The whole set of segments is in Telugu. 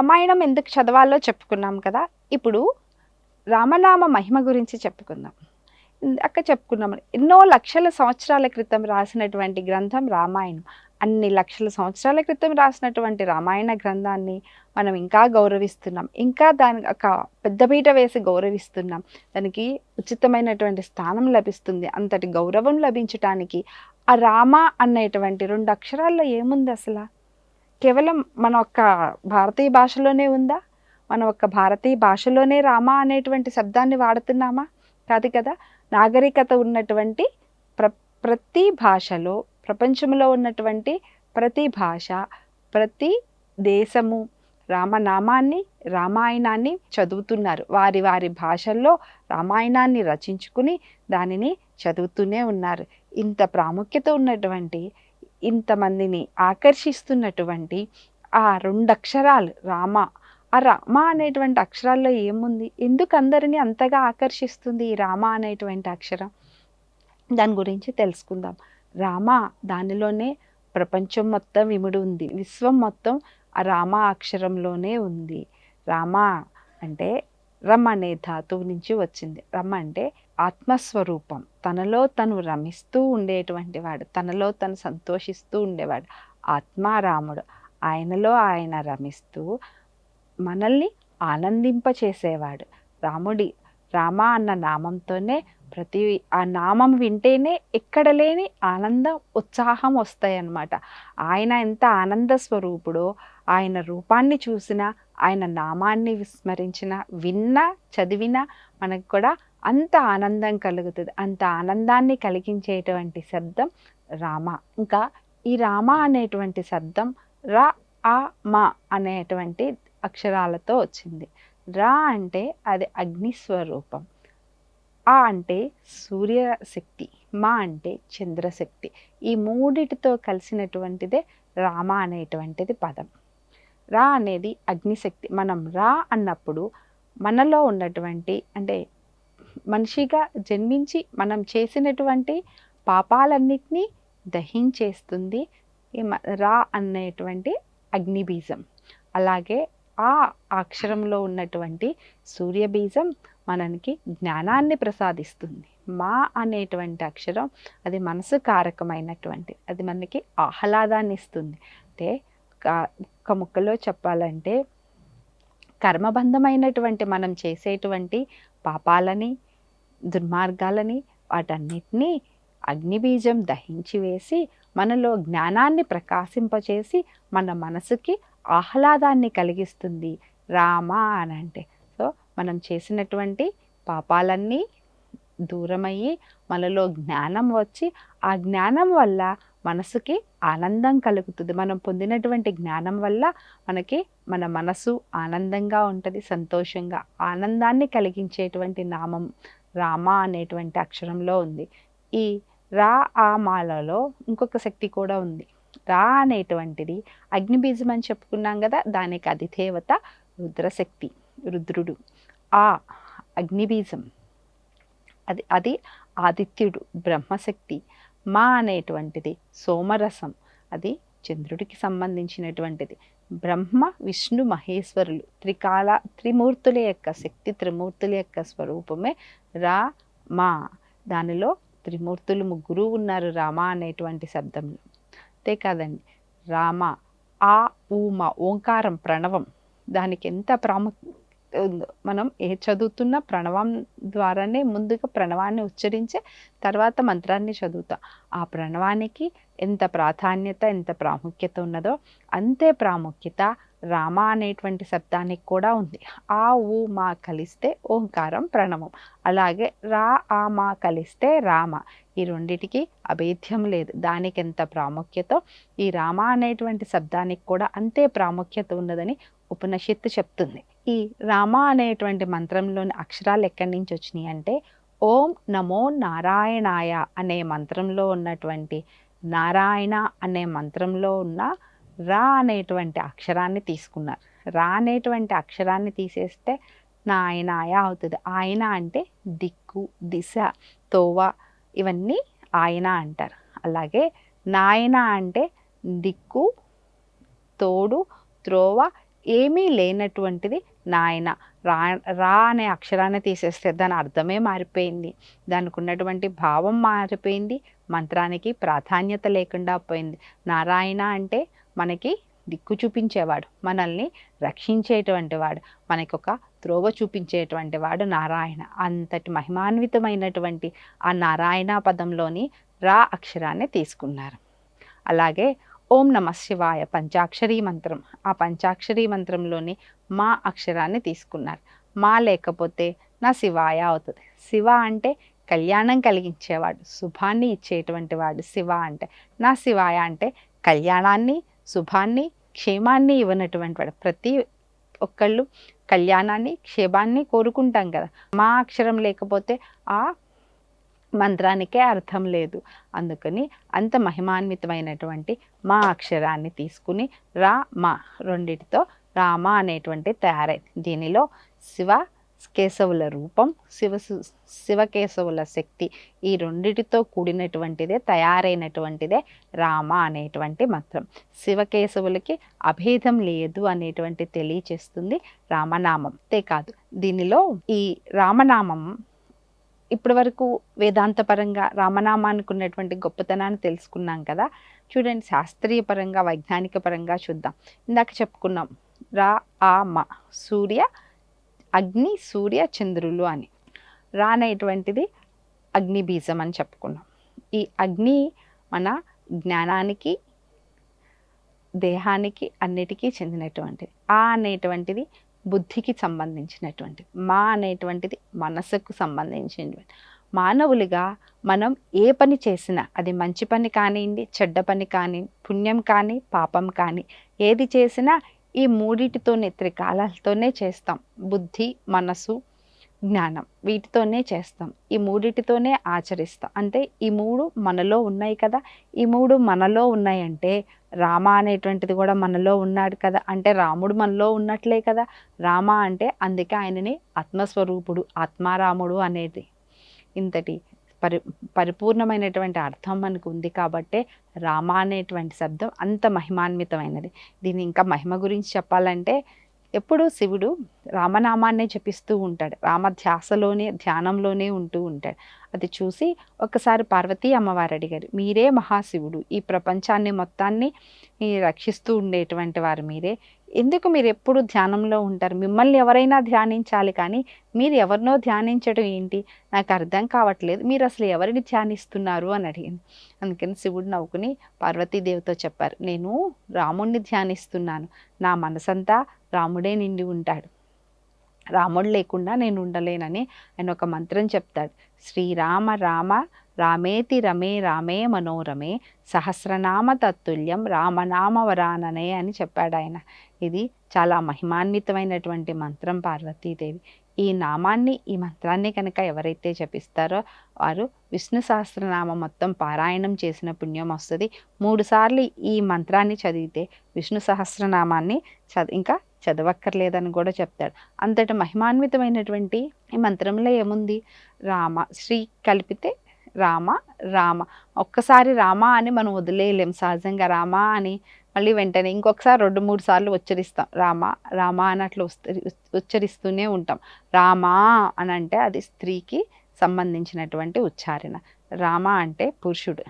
రామాయణం ఎందుకు చదవాలో చెప్పుకున్నాం కదా. ఇప్పుడు రామనామ మహిమ గురించి చెప్పుకుందాం. అక్క చెప్పుకున్నాం. ఎన్నో లక్షల సంవత్సరాల క్రితం రాసినటువంటి గ్రంథం రామాయణం. అన్ని లక్షల సంవత్సరాల క్రితం రాసినటువంటి రామాయణ గ్రంథాన్ని మనం ఇంకా గౌరవిస్తున్నాం. ఇంకా దాని ఒక పెద్దపీట వేసి గౌరవిస్తున్నాం. దానికి ఉచితమైనటువంటి స్థానం లభిస్తుంది. అంతటి గౌరవం లభించటానికి ఆ రామ అనేటువంటి రెండు అక్షరాల్లో ఏముంది అసలు? కేవలం మన ఒక్క భారతీయ భాషలోనే ఉందా? మన ఒక్క భారతీయ భాషలోనే రామ అనేటువంటి శబ్దాన్ని వాడుతున్నామా? కాదు కదా నాగరికత ఉన్నటువంటి ప్ర ప్రతి భాషలో ప్రపంచంలో ఉన్నటువంటి ప్రతి భాష ప్రతి దేశము రామనామాన్ని రామాయణాన్ని చదువుతున్నారు. వారి వారి భాషల్లో రామాయణాన్ని రచించుకుని దానిని చదువుతూనే ఉన్నారు. ఇంత ప్రాముఖ్యత ఉన్నటువంటి ఇంతమందిని ఆకర్షిస్తున్నటువంటి ఆ రెండు అక్షరాలు రామ. ఆ రామ అనేటువంటి అక్షరాల్లో ఏముంది? ఎందుకు అందరినీ అంతగా ఆకర్షిస్తుంది ఈ రామ అనేటువంటి అక్షరం? దాని గురించి తెలుసుకుందాం. రామ దానిలోనే ప్రపంచం మొత్తం ఇముడు ఉంది. విశ్వం మొత్తం ఆ రామ అక్షరంలోనే ఉంది. రామ అంటే రమ్ అనే ధాతువు నుంచి వచ్చింది. రమ్ అంటే ఆత్మస్వరూపం. తనలో తను రమిస్తూ ఉండేటువంటి వాడు తనలో తను సంతోషిస్తూ ఉండేవాడు ఆత్మారాముడు. ఆయనలో ఆయన రమిస్తూ మనల్ని ఆనందింపచేసేవాడు. రాముడి రామ అన్న నామంతోనే ప్రతి ఆ నామం వింటేనే ఎక్కడ లేని ఆనందం ఉత్సాహం వస్తాయన్నమాట. ఆయన ఎంత ఆనంద స్వరూపుడో ఆయన రూపాన్ని చూసిన ఆయన నామాన్ని విస్మరించిన విన్నా చదివినా మనకు కూడా అంత ఆనందం కలుగుతుంది. అంత ఆనందాన్ని కలిగించేటువంటి శబ్దం రామ. ఇంకా ఈ రామ అనేటువంటి శబ్దం రా ఆ మా అనేటువంటి అక్షరాలతో వచ్చింది. రా అంటే అది అగ్నిస్వరూపం ఆ అంటే సూర్యశక్తి. మా అంటే చంద్రశక్తి. ఈ మూడిటితో కలిసినటువంటిదే రామ అనేటువంటిది పదం. రా అనేది అగ్నిశక్తి. మనం రా అన్నప్పుడు మనలో ఉన్నటువంటి అంటే మనిషిగా జన్మించి మనం చేసినటువంటి పాపాలన్నిటినీ దహించేస్తుంది రా అనేటువంటి అగ్నిబీజం. అలాగే ఆ అక్షరంలో ఉన్నటువంటి సూర్యబీజం మనకి జ్ఞానాన్ని ప్రసాదిస్తుంది. మా అనేటువంటి అక్షరం అది మనసు కారకమైనటువంటి అది మనకి ఆహ్లాదాన్ని ఇస్తుంది. అంటే ఒక ముక్కలో చెప్పాలంటే కర్మబంధమైనటువంటి మనం చేసేటువంటి పాపాలని దుర్మార్గాలని వాటన్నిటినీ అగ్నిబీజం దహించి వేసి మనలో జ్ఞానాన్ని ప్రకాశింపచేసి మన మనసుకి ఆహ్లాదాన్ని కలిగిస్తుంది. రామ అని అంటే. సో మనం చేసినటువంటి పాపాలన్నీ దూరమయ్యి మనలో జ్ఞానం వచ్చి ఆ జ్ఞానం వల్ల మనసుకి ఆనందం కలుగుతుంది. మనం పొందినటువంటి జ్ఞానం వల్ల మనకి మన మనసు ఆనందంగా ఉంటుంది సంతోషంగా ఆనందాన్ని కలిగించేటువంటి నామం రామ అనేటువంటి అక్షరంలో ఉంది. ఈ రా ఆ మాలలో ఇంకొక శక్తి కూడా ఉంది. రా అనేటువంటిది అగ్నిబీజం అని చెప్పుకున్నాం కదా దానికి అధిదేవత రుద్రశక్తి రుద్రుడు. ఆ అగ్నిబీజం అది అది ఆదిత్యుడు బ్రహ్మశక్తి. మా అనేటువంటిది సోమరసం అది చంద్రుడికి సంబంధించినటువంటిది. బ్రహ్మ విష్ణు మహేశ్వరులు. త్రికాల త్రిమూర్తుల యొక్క శక్తి త్రిమూర్తుల యొక్క స్వరూపమే రా మా. దానిలో త్రిమూర్తులు ముగ్గురు ఉన్నారు రామ అనేటువంటి శబ్దంలో. అంతే కాదండి రామ ఆ ఊమ ఓంకారం ప్రణవం. దానికి ఎంత ప్రాము మనం ఏ చదువుతున్నా ప్రణవం ద్వారానే ముందుగా ప్రణవాన్ని ఉచ్చరించే తర్వాత మంత్రాన్ని చదువుతాం. ఆ ప్రణవానికి ఎంత ప్రాధాన్యత ఎంత ప్రాముఖ్యత ఉన్నదో అంతే ప్రాముఖ్యత రామ అనేటువంటి శబ్దానికి కూడా ఉంది. ఆ ఊ మా కలిస్తే ఓంకారం ప్రణవం. అలాగే రా ఆ మా కలిస్తే రామ. ఈ రెండిటికి అభేద్యం లేదు. దానికి ఎంత ప్రాముఖ్యత ఈ రామ అనేటువంటి శబ్దానికి కూడా అంతే ప్రాముఖ్యత ఉన్నదని ఉపనిషత్తు చెప్తుంది. ఈ రామ అనేటువంటి మంత్రంలోని అక్షరాలు ఎక్కడి నుంచి వచ్చినాయి అంటే ఓం నమో నారాయణాయ అనే మంత్రంలో ఉన్నటువంటి నారాయణ అనే మంత్రంలో ఉన్న రా అనేటువంటి అక్షరాన్ని తీసుకున్నారు. రా అనేటువంటి అక్షరాన్ని తీసేస్తే నాయనాయ అవుతుంది. ఆయన అంటే దిక్కు దిశ తోవ ఇవన్నీ ఆయన అంటారు. అలాగే నాయన అంటే దిక్కు తోడు త్రోవ ఏమీ లేనటువంటిది నాయన రా రా అనే అక్షరాన్ని తీసేస్తే దాని అర్థమే మారిపోయింది. దానికి ఉన్నటువంటి భావం మారిపోయింది. మంత్రానికి ప్రాధాన్యత లేకుండా పోయింది. నారాయణ అంటే మనకి దిక్కు చూపించేవాడు మనల్ని రక్షించేటువంటి వాడు మనకి ఒక త్రోవ చూపించేటువంటి వాడు నారాయణ. అంతటి మహిమాన్వితమైనటువంటి ఆ నారాయణ పదంలోని రా అక్షరాన్ని తీసుకున్నారు. అలాగే ఓం నమ శివాయ పంచాక్షరీ మంత్రం. ఆ పంచాక్షరీ మంత్రంలోని మా అక్షరాన్ని తీసుకున్నారు. మా లేకపోతే నా శివాయ అవుతుంది. శివ అంటే కళ్యాణం కలిగించేవాడు శుభాన్ని ఇచ్చేటువంటి వాడు శివ అంటే. నా శివాయ అంటే కళ్యాణాన్ని శుభాన్ని క్షేమాన్ని ఇవ్వనటువంటి వాడు. ప్రతి ఒక్కళ్ళు కళ్యాణాన్ని క్షేమాన్ని కోరుకుంటాం కదా. మా అక్షరం లేకపోతే ఆ మంత్రానికే అర్థం లేదు. అందుకని అంత మహిమాన్వితమైనటువంటి మా అక్షరాన్ని తీసుకుని రా మా రెండిటితో రామ అనేటువంటి తయారైంది దీనిలో శివ కేశవుల రూపం శివ శివకేశవుల శక్తి ఈ రెండిటితో కూడినటువంటిదే తయారైనటువంటిదే రామ అనేటువంటి మంత్రం. శివకేశవులకి అభేదం లేదు అనేటువంటి తెలియచేస్తుంది రామనామం. అంతేకాదు దీనిలో ఈ రామనామం ఇప్పటి వరకు వేదాంతపరంగా రామనామానికి ఉన్నటువంటి గొప్పతనాన్ని తెలుసుకున్నాం కదా. చూడండి శాస్త్రీయ పరంగా వైజ్ఞానిక పరంగా చూద్దాం. ఇందాక చెప్పుకున్నాం రా ఆ మ సూర్య అగ్ని సూర్య చంద్రులు అని. రా అనేటువంటిది అగ్ని బీజం అని చెప్పుకున్నాం. ఈ అగ్ని మన జ్ఞానానికి దేహానికి అన్నిటికీ చెందినటువంటిది. ఆ అనేటువంటిది బుద్ధికి సంబంధించినటువంటి మా అనేటువంటిది మనసుకు సంబంధించినటువంటి. మానవులుగా మనం ఏ పని చేసినా అది మంచి పని కానివ్వండి చెడ్డ పని కానీ పుణ్యం కానీ పాపం కానీ ఏది చేసినా ఈ మూడిటితోనే త్రికాలాలతోనే చేస్తాం. బుద్ధి మనసు జ్ఞానం. వీటితోనే చేస్తాం. ఈ మూడిటితోనే ఆచరిస్తాం. అంటే ఈ మూడు మనలో ఉన్నాయి కదా. ఈ మూడు మనలో ఉన్నాయంటే రామ అనేటువంటిది కూడా మనలో ఉన్నాడు కదా. అంటే రాముడు మనలో ఉన్నట్లే కదా. రామ అంటే అందుకే ఆయనని ఆత్మస్వరూపుడు ఆత్మారాముడు అనేది. ఇంతటి పరి పరిపూర్ణమైనటువంటి అర్థం మనకు ఉంది కాబట్టే రామ అనేటువంటి శబ్దం అంత మహిమాన్వితమైనది. దీన్ని ఇంకా మహిమ గురించి చెప్పాలంటే ఎప్పుడు శివుడు రామనామాన్నే జపిస్తూ ఉంటాడు. రామధ్యాసలోనే ధ్యానంలోనే ఉంటూ ఉంటాడు. అది చూసి ఒకసారి పార్వతీ అమ్మవారు అడిగారు మీరే మహాశివుడు? ఈ ప్రపంచాన్ని మొత్తాన్ని రక్షిస్తూ ఉండేటువంటి వారు మీరే. ఎందుకు మీరు ఎప్పుడు ధ్యానంలో ఉంటారు? మిమ్మల్ని ఎవరైనా ధ్యానించాలి కానీ మీరు ఎవరినో ధ్యానించడం ఏంటి? నాకు అర్థం కావట్లేదు. మీరు అసలు ఎవరిని ధ్యానిస్తున్నారు? అని అడిగింది. అందుకని శివుడు నవ్వుకుని పార్వతీదేవితో చెప్పారు నేను రాముణ్ణి ధ్యానిస్తున్నాను. నా మనసంతా రాముడే నిండి ఉంటాడు. రాముడు లేకుండా నేను ఉండలేనని ఆయన ఒక మంత్రం చెప్తాడు. శ్రీరామ రామ రామేతి రమే రామే మనోరమే సహస్రనామ తత్తుల్యం రామనామ వరాననే అని చెప్పాడు ఆయన. ఇది చాలా మహిమాన్వితమైనటువంటి మంత్రం పార్వతీదేవి. ఈ నామాన్ని ఈ మంత్రాన్ని కనుక ఎవరైతే జపిస్తారో వారు విష్ణు సహస్రనామం మొత్తం పారాయణం చేసిన పుణ్యం వస్తుంది. మూడుసార్లు ఈ మంత్రాన్ని చదివితే విష్ణు సహస్రనామాన్ని చదివి ఇంకా చదవక్కర్లేదని కూడా చెప్తాడు. అంతటి మహిమాన్వితమైనటువంటి ఈ మంత్రంలో ఏముంది? రామ శ్రీ కలిపితే రామ రామ. ఒక్కసారి రామ అని మనం వదిలేయలేం. సహజంగా రామ అని మళ్ళీ వెంటనే ఇంకొకసారి రెండు మూడు సార్లు ఉచ్చరిస్తాం. రామ రామ అని అట్లా ఉచ్చరిస్తూనే ఉంటాం. రామా అని అంటే అది స్త్రీకి సంబంధించినటువంటి ఉచ్చారణ. రామ అంటే పురుషుడు.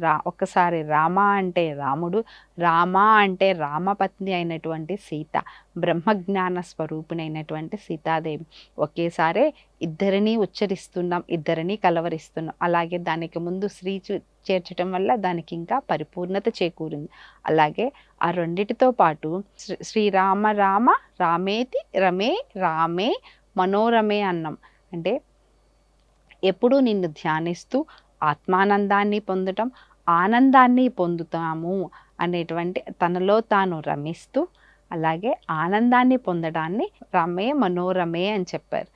రా ఒక్కసారి రామ అంటే రాముడు రామ అంటే రామపత్ని అయినటువంటి సీత బ్రహ్మజ్ఞాన స్వరూపిణైనటువంటి సీతాదేవి. ఒకేసారి ఇద్దరిని ఉచ్చరిస్తున్నాం ఇద్దరిని కలవరిస్తున్నాం. అలాగే దానికి ముందు శ్రీ చేర్చడం వల్ల దానికి ఇంకా పరిపూర్ణత చేకూరింది. అలాగే ఆ రెండిటితో పాటు శ్రీరామ రామ రామేతి రమే రామే మనోరమే అన్నం. అంటే ఎప్పుడూ నిన్ను ధ్యానిస్తూ ఆత్మానందాన్ని పొందటం ఆనందాన్ని పొందుతాము అనేటువంటి తనలో తాను రమిస్తూ అలాగే ఆనందాన్ని పొందడాన్ని రమే మనోరమే అని చెప్పారు.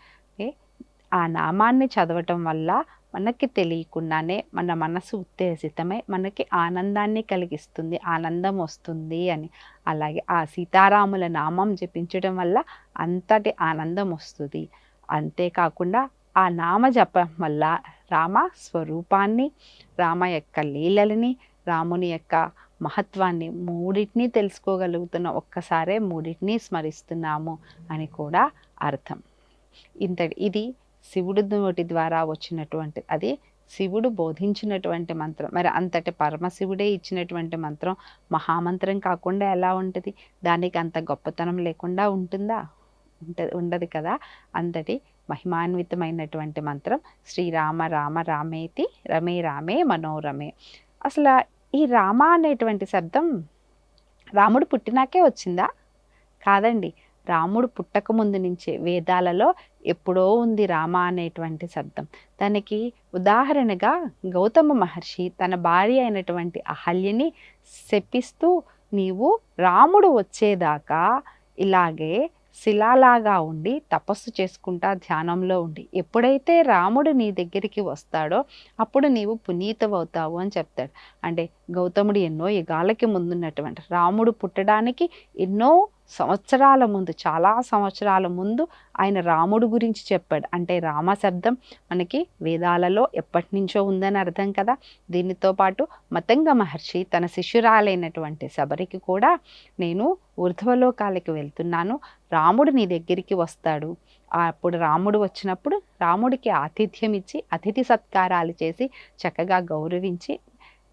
ఆ నామాన్ని చదవటం వల్ల మనకి తెలియకుండానే మన మనసు ఉత్తేజితమై మనకి ఆనందాన్ని కలిగిస్తుంది ఆనందం వస్తుంది అని. అలాగే ఆ సీతారాముల నామం జపించడం వల్ల అంతటి ఆనందం వస్తుంది. అంతేకాకుండా ఆ నామ జపం వల్ల రామ స్వరూపాన్ని రామ యొక్క లీలలని రాముని యొక్క మహత్వాన్ని మూడింటిని తెలుసుకోగలుగుతున్న ఒక్కసారే మూడింటిని స్మరిస్తున్నాము అని కూడా అర్థం. ఇంతటి ఇది శివుడి నోటి ద్వారా వచ్చినటువంటి అది శివుడు బోధించినటువంటి మంత్రం. మరి అంతటి పరమశివుడే ఇచ్చినటువంటి మంత్రం మహామంత్రం కాకుండా ఎలా ఉంటుంది? దానికి అంత గొప్పతనం లేకుండా ఉంటుందా? ఉంట ఉండదు కదా? అంతటి మహిమాన్వితమైనటువంటి మంత్రం శ్రీరామ రామ రామేతి రమే రామే మనోరమే అసలు ఈ రామ అనేటువంటి శబ్దం రాముడు పుట్టినాకే వచ్చిందా? కాదండి. రాముడు పుట్టకముందు నుంచే వేదాలలో ఎప్పుడో ఉంది రామ అనేటువంటి శబ్దం. దానికి ఉదాహరణగా గౌతమ మహర్షి తన భార్య అయినటువంటి అహల్యని శపిస్తూ నీవు రాముడు వచ్చేదాకా ఇలాగే శిలాలాగా ఉండి తపస్సు చేసుకుంటా ధ్యానంలో ఉండి. ఎప్పుడైతే రాముడు నీ దగ్గరికి వస్తాడో అప్పుడు నీవు పునీతవవుతావు అని చెప్తాడు. అంటే గౌతముడు ఎన్నో యుగాలకి ముందున్నటువంటి రాముడు పుట్టడానికి ఎన్నో సంవత్సరాల ముందు చాలా సంవత్సరాల ముందు ఆయన రాముడు గురించి చెప్పాడు. అంటే రామ శబ్దం మనకి వేదాలలో ఎప్పటి నుంచో ఉందని అర్థం కదా. దీనితో పాటు మతంగ మహర్షి తన శిష్యురాలైనటువంటి శబరికి కూడా నేను ఊర్ధ్వలోకాలకి వెళ్తున్నాను. రాముడు నీ దగ్గరికి వస్తాడు. అప్పుడు రాముడు వచ్చినప్పుడు రాముడికి ఆతిథ్యం ఇచ్చి అతిథి సత్కారాలు చేసి చక్కగా గౌరవించి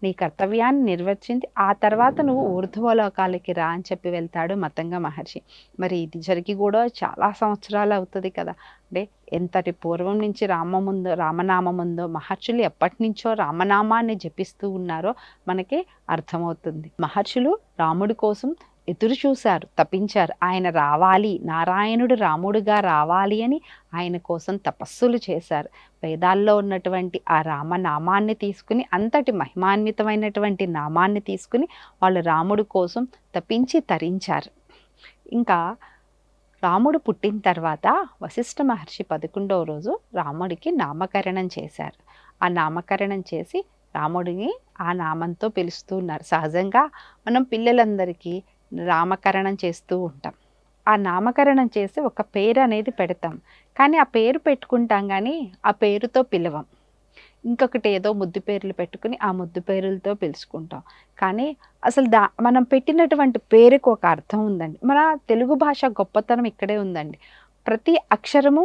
నీ కర్తవ్యాన్ని నిర్వర్తించి ఆ తర్వాత నువ్వు ఊర్ధ్వలోకాలకి రా అని చెప్పి వెళ్తాడు మతంగ మహర్షి. మరి ఇది జరిగి కూడా చాలా సంవత్సరాలు అవుతుంది కదా. అంటే ఎంతటి పూర్వం నుంచి రామముందో రామనామముందో మహర్షులు ఎప్పటి నుంచో రామనామాన్ని జపిస్తూ ఉన్నారో మనకి అర్థమవుతుంది. మహర్షులు రాముడి కోసం ఎదురు చూశారు తప్పించారు ఆయన రావాలి నారాయణుడు రాముడుగా రావాలి అని ఆయన కోసం తపస్సులు చేశారు. వేదాల్లో ఉన్నటువంటి ఆ రామనామాన్ని తీసుకుని అంతటి మహిమాన్వితమైనటువంటి నామాన్ని తీసుకుని వాళ్ళు రాముడు కోసం తప్పించి తరించారు. ఇంకా రాముడు పుట్టిన తర్వాత వశిష్ఠ మహర్షి పదకొండవ రోజు రాముడికి నామకరణం చేశారు. ఆ నామకరణం చేసి రాముడిని ఆ నామంతో పిలుస్తూ ఉన్నారు సహజంగా మనం పిల్లలందరికీ నామకరణం చేస్తూ ఉంటాం. ఆ నామకరణం చేసి ఒక పేరు అనేది పెడతాం. కానీ ఆ పేరు పెట్టుకుంటాం కానీ ఆ పేరుతో పిలవం. ఇంకొకటి ఏదో ముద్దు పేర్లు పెట్టుకుని ఆ ముద్దు పేర్లతో పిలుచుకుంటాం. కానీ అసలు దా మనం పెట్టినటువంటి పేరుకు ఒక అర్థం ఉందండి. మన తెలుగు భాష గొప్పతనం ఇక్కడే ఉందండి. ప్రతి అక్షరము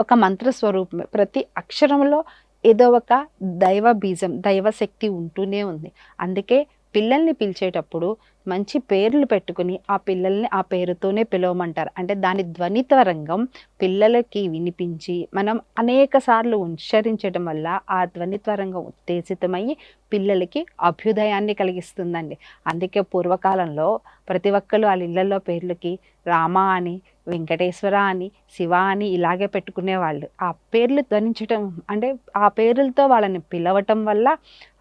ఒక మంత్ర స్వరూపమే. ప్రతి అక్షరంలో ఏదో ఒక దైవ బీజం దైవశక్తి ఉంటూనే ఉంది. అందుకే పిల్లల్ని పిలిచేటప్పుడు మంచి పేర్లు పెట్టుకుని ఆ పిల్లల్ని ఆ పేరుతోనే పిలవమంటారు. అంటే దాని ధ్వనితరంగం పిల్లలకి వినిపించి మనం అనేక సార్లు ఉచ్చరించడం వల్ల ఆ ధ్వనిత్వరంగం ఉత్తేజితమయ్యి పిల్లలకి అభ్యుదయాన్ని కలిగిస్తుందండి. అందుకే పూర్వకాలంలో ప్రతి ఒక్కరు వాళ్ళ ఇళ్ళలో పేర్లకి రామ అని వెంకటేశ్వర అని శివ అని ఇలాగే పెట్టుకునేవాళ్ళు. ఆ పేర్లు ధ్వనించటం అంటే ఆ పేర్లతో వాళ్ళని పిలవటం వల్ల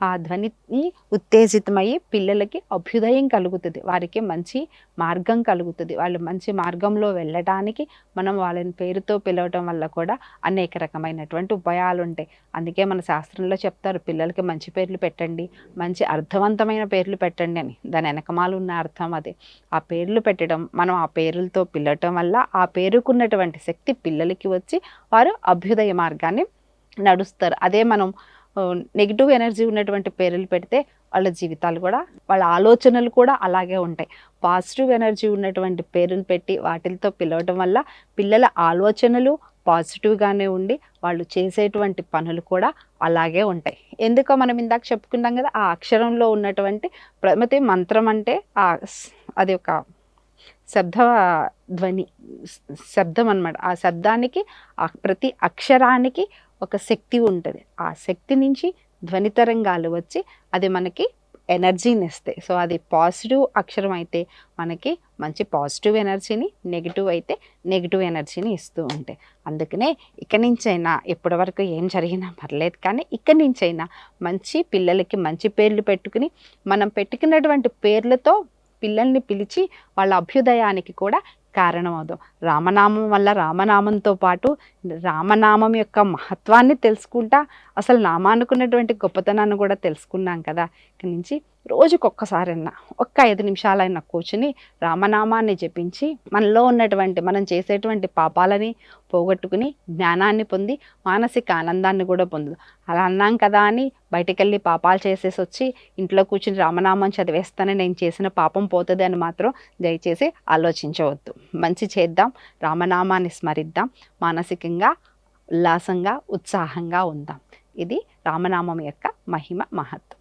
ఆ ధ్వనిని ఉత్తేజితమయ్యి పిల్లలకి అభ్యుదయం కలుగుతుంది. వారికి మంచి మార్గం కలుగుతుంది. వాళ్ళు మంచి మార్గంలో వెళ్ళడానికి మనం వాళ్ళని పేరుతో పిలవటం వల్ల కూడా అనేక రకమైనటువంటి ఉపాయాలు ఉంటాయి. అందుకే మన శాస్త్రంలో చెప్తారు పిల్లలకి మంచి పేర్లు పెట్టండి మంచి అర్థవంతమైన పేర్లు పెట్టండి అని. దాని వెనకమాలు ఉన్న అర్థం అదే. ఆ పేర్లు పెట్టడం మనం ఆ పేర్లతో పిలవటం వల్ల ఆ పేరుకున్నటువంటి శక్తి పిల్లలకి వచ్చి వారు అభ్యుదయ మార్గాన్ని నడుస్తారు. అదే మనం నెగిటివ్ ఎనర్జీ ఉన్నటువంటి పేర్లు పెడితే వాళ్ళ జీవితాలు కూడా వాళ్ళ ఆలోచనలు కూడా అలాగే ఉంటాయి. పాజిటివ్ ఎనర్జీ ఉన్నటువంటి పేర్లు పెట్టి వాటితో పిలవడం వల్ల పిల్లల ఆలోచనలు పాజిటివ్గానే ఉండి వాళ్ళు చేసేటువంటి పనులు కూడా అలాగే ఉంటాయి. ఎందుకో మనం ఇందాక చెప్పుకున్నాం కదా ఆ అక్షరంలో ఉన్నటువంటి ప్రతి మంత్రం అంటే ఆ అది ఒక శబ్ద ధ్వని శబ్దం అనమాట ఆ శబ్దానికి ఆ ప్రతి అక్షరానికి ఒక శక్తి ఉంటుంది. ఆ శక్తి నుంచి ధ్వని తరంగాలు వచ్చి అది మనకి ఎనర్జీని ఇస్తాయి. సో అది పాజిటివ్ అక్షరం అయితే మనకి మంచి పాజిటివ్ ఎనర్జీని నెగిటివ్ అయితే నెగిటివ్ ఎనర్జీని ఇస్తూ ఉంటాయి. అందుకనే ఇక్కడి నుంచైనా ఇప్పటి వరకు ఏం జరిగినా పర్లేదు కానీ ఇక్కడి నుంచైనా మంచి పిల్లలకి మంచి పేర్లు పెట్టుకుని మనం పెట్టుకున్నటువంటి పేర్లతో పిల్లల్ని పిలిచి వాళ్ళ అభ్యుదయానికి కూడా కారణమవుదాం రామనామం వల్ల రామనామంతో పాటు రామనామం యొక్క మహత్వాన్ని తెలుసుకుంటా అసలు నామానుకున్నటువంటి గొప్పతనాన్ని కూడా తెలుసుకున్నాం కదా. ఇక్కడి నుంచి రోజుకొక్కసారైనా ఒక్క ఐదు నిమిషాలైనా కూర్చుని రామనామాన్ని జపించి మనలో ఉన్నటువంటి మనం చేసేటువంటి పాపాలని పోగొట్టుకుని జ్ఞానాన్ని పొంది మానసిక ఆనందాన్ని కూడా పొందు అలా అన్నాం కదా అని బయటికి వెళ్ళి పాపాలు చేసేసి వచ్చి ఇంట్లో కూర్చుని రామనామం చదివేస్తానని నేను చేసిన పాపం పోతుంది అని మాత్రం దయచేసి ఆలోచించవద్దు. మంచి చేద్దాం రామనామాన్ని స్మరిద్దాం మానసికంగా ఉల్లాసంగా ఉత్సాహంగా ఉందాం. ఇది రామనామం యొక్క మహిమ మహత్వం.